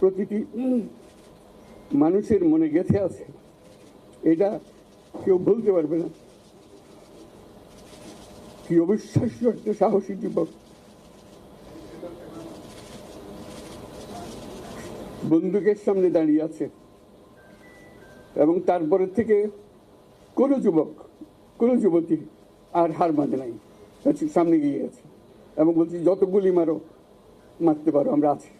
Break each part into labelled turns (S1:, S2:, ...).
S1: প্রতিটি মানুষের মনে গেঁথে আছে। এটা কেউ বলতে পারবে না। কি অবিশ্বাস্য একটা সাহসী যুবক। বন্দুকের সামনে দাঁড়িয়ে আছে। এবং তারপরে থেকে কোনো যুবক, কোনো যুবতী আর হার মানে নাই। সামনে গিয়ে আছে। এবং বলছি যত গুলি মারো, মারতে পারো, আমরা আছি।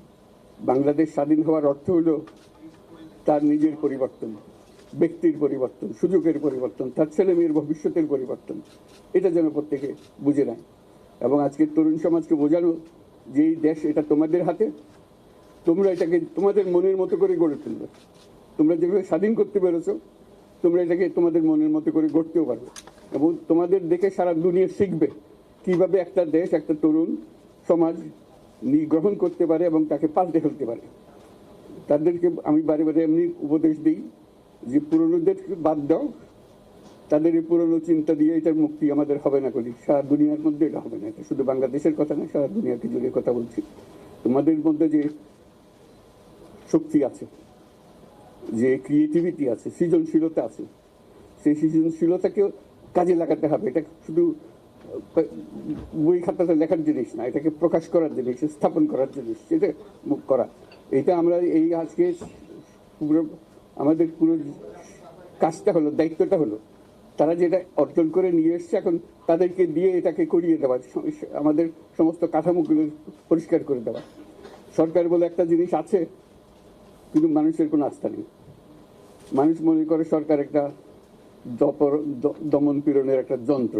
S1: বাংলাদেশ স্বাধীন হওয়ার অর্থ হলো তার নিজের পরিবর্তন, ব্যক্তির পরিবর্তন, সুযোগের পরিবর্তন, তার ছেলে মেয়ের ভবিষ্যতের পরিবর্তন। এটা যেন প্রত্যেকে বুঝে নেয়। এবং আজকের তরুণ সমাজকে বোঝানো যে এই দেশ এটা তোমাদের হাতে, তোমরা এটাকে তোমাদের মনের মতো করে গড়ে তুলবে। তোমরা যেভাবে স্বাধীন করতে পেরেছ, তোমরা এটাকে তোমাদের মনের মতো করে গড়তেও পারবে। এবং তোমাদের দেখে সারা দুনিয়া শিখবে কীভাবে একটা দেশ, একটা তরুণ সমাজ গ্রহণ করতে পারে এবং তাকে পাল্টে ফেলতে পারে। তাদেরকে আমি বারে বারে এমনি উপদেশ দিই যে পুরনোদের বাদ দাও। তাদের এই পুরনো চিন্তা দিয়ে এটার মুক্তি আমাদের হবে না করি সারা দুনিয়ার মধ্যে এটা হবে না। এটা শুধু বাংলাদেশের কথা না, সারা দুনিয়াকে জুড়ে কথা বলছি। তোমাদের মধ্যে যে শক্তি আছে, যে ক্রিয়েটিভিটি আছে, সৃজনশীলতা আছে, সেই সৃজনশীলতাকেও কাজে লাগাতে হবে। এটা শুধু বই খাতাতে লেখার জিনিস না, এটাকে প্রকাশ করার জিনিস, স্থাপন করার জিনিস, এটা মুখ করা। এটা আমরা এই আজকে পুরো, আমাদের পুরো কাজটা হলো, দায়িত্বটা হলো, তারা যেটা অর্জন করে নিয়ে এসছে এখন তাদেরকে দিয়ে এটাকে করিয়ে দেওয়া, আমাদের সমস্ত কাঠামোগুলো পরিষ্কার করে দেওয়া। সরকার বলে একটা জিনিস আছে, কিন্তু মানুষের কোনো আস্থা নেই। মানুষ মনে করে সরকার একটা দপর দমন পীড়নের একটা যন্ত্র।